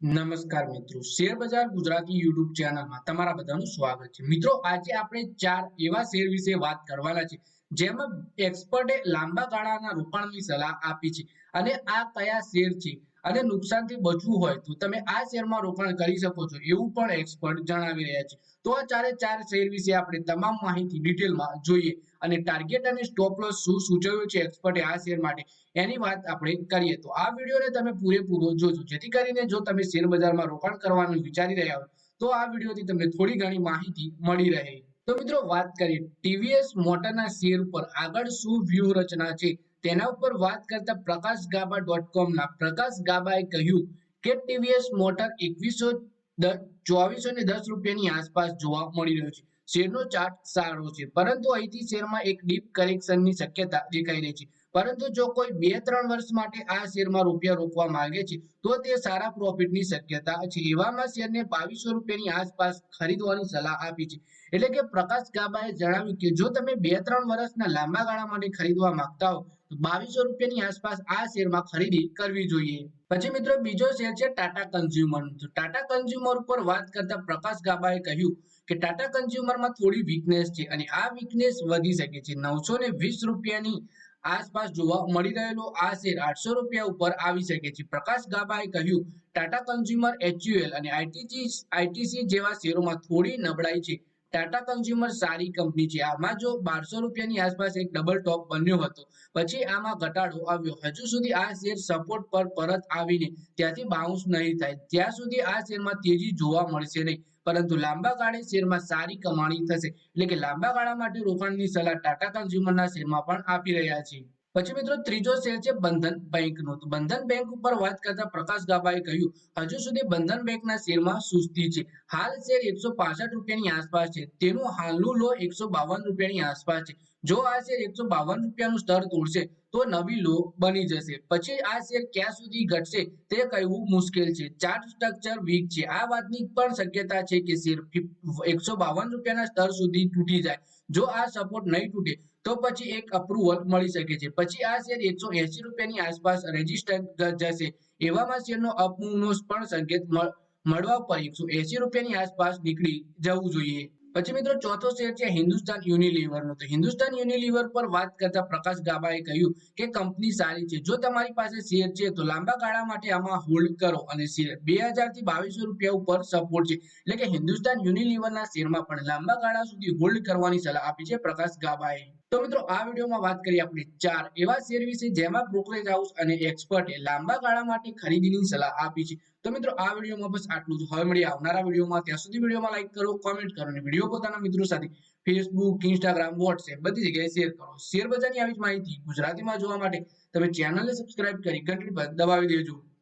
નમસ્કાર મિત્રો. શેર બજાર ગુજરાતી યુટ્યુબ ચેનલમાં તમારા બધાનું સ્વાગત છે. મિત્રો, આજે આપણે ચાર એવા શેર વિશે વાત કરવાના છે, જેમાં એક્સપર્ટે લાંબા ગાળાના રોકાણની સલાહ આપી છે અને આ કયા શેર છે અને નુકસાનથી બચવું હોય તો તમે આ શેરમાં રોકાણ કરી શકો છો, એવું પણ એક્સપર્ટ જણાવી રહ્યા છે. તો આ ચારે ચાર શેર વિશે આપણે તમામ માહિતી ડિટેલમાં જોઈએ અને ટાર્ગેટ અને સ્ટોપ લોસ શું સૂચવ્યું છે એક્સપર્ટે આ શેર માટે એની વાત આપણે કરીએ. તો આ વિડીયોને તમે પૂરેપૂરો જોજો. જેથી કરીને જો તમે શેર બજારમાં રોકાણ કરવાનું વિચારી રહ્યા હો તો આ વિડીયોથી તમને થોડી ઘણી માહિતી મળી રહે. તો મિત્રો વાત કરીએ ટીવીએસ મોટરના શેર ઉપર આગળ શું વ્યૂહરચના છે? તેના ઉપર વાત કરતા પ્રકાશ ગાબા ડોટ કોમના પ્રકાશ ગાબાએ કહ્યું કે ટીવીએસ મોટર એકવીસો ચોવીસો ને દસ રૂપિયાની આસપાસ જોવા મળી રહ્યો છે. શેરનો ચાર્ટ સારો છે. પરંતુ અહીંથી શેરમાં એક ડીપ કરેક્શનની શક્યતા દેખાઈ રહી છે. પરંતુ જો કોઈ બે ત્રણ વર્ષ માટે આ શેરમાં રૂપિયા રોકવા માંગે છે, તો તે સારા પ્રોફિટની શક્યતા છે. એવામાં શેરને બાવીસો રૂપિયાની આસપાસ ખરીદવાની સલાહ આપી છે. એટલે કે પ્રકાશ ગાબાએ જણાવ્યું કે જો તમે બે ત્રણ વર્ષના લાંબા ગાળા માટે ખરીદવા માંગતા હો, તો બાવીસો રૂપિયાની આસપાસ આ શેરમાં ખરીદી કરવી જોઈએ. પછી મિત્રો બીજો શેર છે ટાટા કન્ઝ્યુમર. ટાટા કન્ઝ્યુમર ઉપર વાત કરતા પ્રકાશ ગાબાએ કહ્યું કે ટાટા કન્ઝ્યુમરમાં થોડી વીકનેસ છે અને આ વીકનેસ વધી શકે છે. નવસો ને વીસ રૂપિયાની આસપાસ જોવા મળી રહેલો આ શેર આઠસો રૂપિયા ઉપર આવી શકે છે. પ્રકાશ ગાબાએ કહ્યું ટાટા કન્ઝ્યુમર એચયુએલ અને આઈટીજી આઈટીસી જેવા શેરોમાં થોડી નબળાઈ છે. ટાટા કન્ઝ્યુમર સારી કંપની છે. આમાં જો બારસો રૂપિયાની આસપાસ એક ડબલ ટોપ બન્યો હતો, પછી આમાં ઘટાડો આવ્યો. હજુ સુધી આ શેર સપોર્ટ પર પરત આવીને ત્યાંથી બાઉન્સ નહીં થાય. ત્યાં સુધી આ શેરમાં તેજી જોવા મળશે નહીં. પરંતુ લાંબા ગાળે શેરમાં સારી કમાણી થશે. એટલે કે લાંબા ગાળા માટે રોકાણની સલાહ ટાટા કન્ઝ્યુમરના શેરમાં પણ આપી રહ્યા છે. પછી મિત્રો ત્રીજો શેર છે બંધન બેંકનો. તો બંધન બેંક ઉપર વાત કરતા પ્રકાશ ગાબાએ કહ્યું, હજુ સુધી બંધન બેંકના શેરમાં સુસ્તી છે. હાલ શેર એકસો રૂપિયાની આસપાસ છે. તેનું હાલનું લો એકસો રૂપિયાની આસપાસ છે. જો આ શેર એકસો રૂપિયાનું સ્તર તોડશે, તો નવી લો બની જશે. પછી આ શેર ક્યાં સુધી ઘટશે તે કહેવું મુશ્કેલ છે. ચાર્ટ સ્ટ્રક્ચર વીક છે. આ વાતની પણ શક્યતા છે કે શેર એકસો બાવન રૂપિયાના સ્તર સુધી તૂટી જાય. જો આ સપોર્ટ નહીં તૂટે, તો પછી એક અપ્રુવલ મળી શકે છે. પછી આ શેર એકસો એસી રૂપિયાની આસપાસ રેઝિસ્ટન્સ જશે. એવામાં શેરનો અપમૂવનો પણ સંકેત મળવા પર એકસો એસી રૂપિયાની આસપાસ નીકળી જવું જોઈએ. પછી મિત્રો ચોથો શેર છે હિન્દુસ્તાન યુનિલીવરનો તો હિન્દુસ્તાન યુનિલીવર પર વાત કરતા પ્રકાશ ગાબાએ કહ્યું કે કંપની સારી છે. જો તમારી પાસે શેર છે તો લાંબા ગાળા માટે આમાં હોલ્ડ કરો અને શેર બેથી બાવીસો રૂપિયા ઉપર સપોર્ટ છે. એટલે કે હિન્દુસ્તાન યુનિલીવરના શેરમાં પણ લાંબા ગાળા સુધી હોલ્ડ કરવાની સલાહ આપી છે પ્રકાશ ગાબાએ. તો મિત્રો, આ વિડીયોમાં વાત કરીએ આપણે ચાર એવા શેર વિશે જેમાં બ્રોકરેજ હાઉસ અને એક્સપર્ટે લાંબા ગાળા માટે ખરીદીની સલાહ આપી છે. તો મિત્રો, આ વિડીયોમાં બસ આટલું જ. હવે મળીએ આવનારા વિડીયોમાં. ત્યાં સુધી વિડીયોમાં લાઈક કરો કોમેન્ટ કરો અને વીડિયો પોતાના મિત્રો સાથે ફેસબુક ઇન્સ્ટાગ્રામ વોટ્સએપ બધી જગ્યાએ શેર કરો. શેર બજારની આવી જ માહિતી ગુજરાતીમાં જોવા માટે તમે ચેનલને સબસ્ક્રાઇબ કરી ઘંટડી પર દબાવી દેજો.